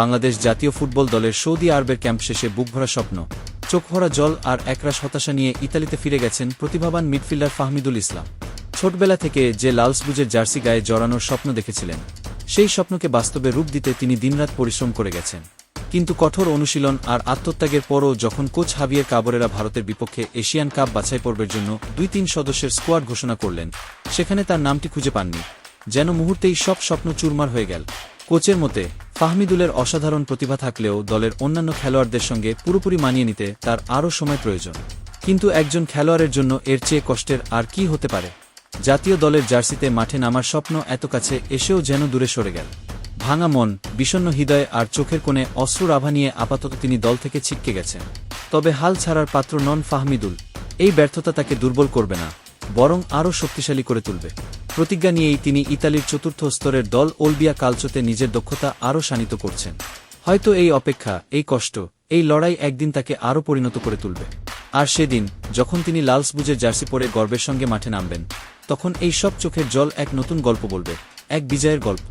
বাংলাদেশ জাতীয় ফুটবল দলের সৌদি আরবের ক্যাম্প শেষে বুকভরা স্বপ্ন। চোখভরা জল আর একরাশ হতাশা নিয়ে ইতালিতে ফিরে গেছেন প্রতিভাবান মিডফিল্ডার ফাহমিদুল ইসলাম। ছোটবেলা থেকে যে লালসবুজের জার্সি গায়ে জড়ানোর স্বপ্ন দেখেছিলেন, সেই স্বপ্নকে বাস্তবে রূপ দিতে তিনি দিনরাত পরিশ্রম করে গেছেন। কিন্তু কঠোর অনুশীলন আর আত্মত্যাগের পরও যখন কোচ হাবিয়ের কাবরেরা ভারতের বিপক্ষে এশিয়ান কাপ বাছাই পর্বের জন্য দুই তিন সদস্যের স্কোয়াড ঘোষণা করলেন, সেখানে তার নামটি খুঁজে পাননি। যেন মুহূর্তেই সব স্বপ্ন চুরমার হয়ে গেল। কোচের মতে, ফাহমিদুলের অসাধারণ প্রতিভা থাকলেও দলের অন্যান্য খেলোয়াড়দের সঙ্গে পুরোপুরি মানিয়ে নিতে তার আরও সময় প্রয়োজন। কিন্তু একজন খেলোয়াড়ের জন্য এর চেয়ে কষ্টের আর কি হতে পারে? জাতীয় দলের জার্সিতে মাঠে নামার স্বপ্ন এত কাছে এসেও যেন দূরে সরে গেল। ভাঙা মন, বিষণ্ণ হৃদয় আর চোখের কোণে অস্ত্র আভা নিয়ে আপাতত তিনি দল থেকে ছিটকে গেছেন। তবে হাল ছাড়ার পাত্র নন ফাহমিদুল। এই ব্যর্থতা তাকে দুর্বল করবে না, বরং আরও শক্তিশালী করে তুলবে। প্রতিজ্ঞা নিয়েই তিনি ইতালির চতুর্থ স্তরের দল ওলবিয়া কালচোতে নিজের দক্ষতা আরও শানিত করছেন। হয়তো এই অপেক্ষা, এই কষ্ট, এই লড়াই একদিন তাকে আরও পরিণত করে তুলবে। আর সেদিন, যখন তিনি লালসবুজের জার্সি পরে গর্বের সঙ্গে মাঠে নামবেন, তখন এই সব চোখের জল এক নতুন গল্প বলবে, এক বিজয়ের গল্প।